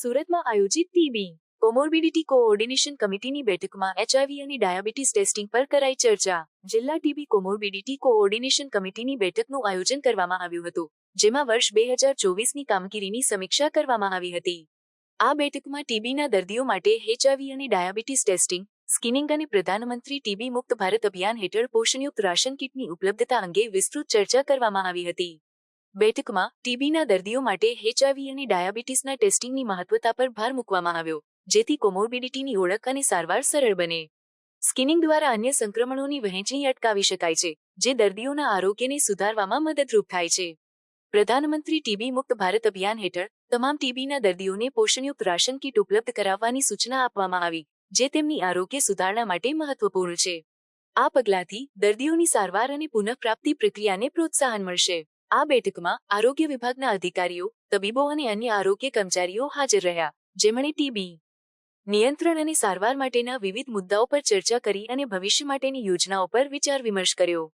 સુરતમાં આયોજિત TB કોમોર્બિડિટી coordination કમિટીની બેઠકમાં એચઆઈવી અને ડાયાબિટીસ ટેસ્ટિંગ પર કરાઈ ચર્ચા. જિલ્લા ટીબી કોમોર્બિડિટી કોઓર્ડિનેશન કમિટીની બેઠકનું આયોજન કરવામાં આવ્યું હતું, જેમાં વર્ષ બે હજાર ચોવીસની કામગીરીની સમીક્ષા કરવામાં આવી હતી. આ બેઠકમાં ટીબીના દર્દીઓ માટે એચઆઈવી અને ડાયાબિટીસ ટેસ્ટિંગ, સ્કિનિંગ અને પ્રધાનમંત્રી ટીબી મુક્ત ભારત અભિયાન હેઠળ પોષણયુક્ત રાશન કીટની ઉપલબ્ધતા અંગે વિસ્તૃત ચર્ચા કરવામાં આવી હતી. બેઠકમાં ટીબીના દર્દીઓ માટે એચઆઈવી અને ડાયાબિટીસના ટેસ્ટિંગની મહત્વતા પર ભાર મૂકવામાં આવ્યો, જેથી કોમોર્બિડિટીની ઓળખ અને સારવાર સરળ બને. સ્કિનિંગ દ્વારા અન્ય સંક્રમણોની વહેંચણી અટકાવી શકાય છે, જે દર્દીઓના આરોગ્યને સુધારવામાં મદદરૂપ થાય છે. પ્રધાનમંત્રી ટીબી મુક્ત ભારત અભિયાન હેઠળ તમામ ટીબીના દર્દીઓને પોષણયુક્ત રાશન કીટ ઉપલબ્ધ કરાવવાની સૂચના આપવામાં આવી, જે તેમની આરોગ્ય સુધારણા માટે મહત્વપૂર્ણ છે. આ પગલાંથી દર્દીઓની સારવાર અને પુનઃપ્રાપ્તિ પ્રક્રિયાને પ્રોત્સાહન મળશે. આ બેઠકમાં આરોગ્ય વિભાગના અધિકારીઓ, તબીબો અને અન્ય આરોગ્ય કર્મચારીઓ હાજર રહ્યા. જેમણે ટીબી નિયંત્રણ અને સારવાર માટેના વિવિધ મુદ્દાઓ પર ચર્ચા કરી અને ભવિષ્ય માટેની યોજનાઓ પર વિચાર વિમર્શ કર્યો.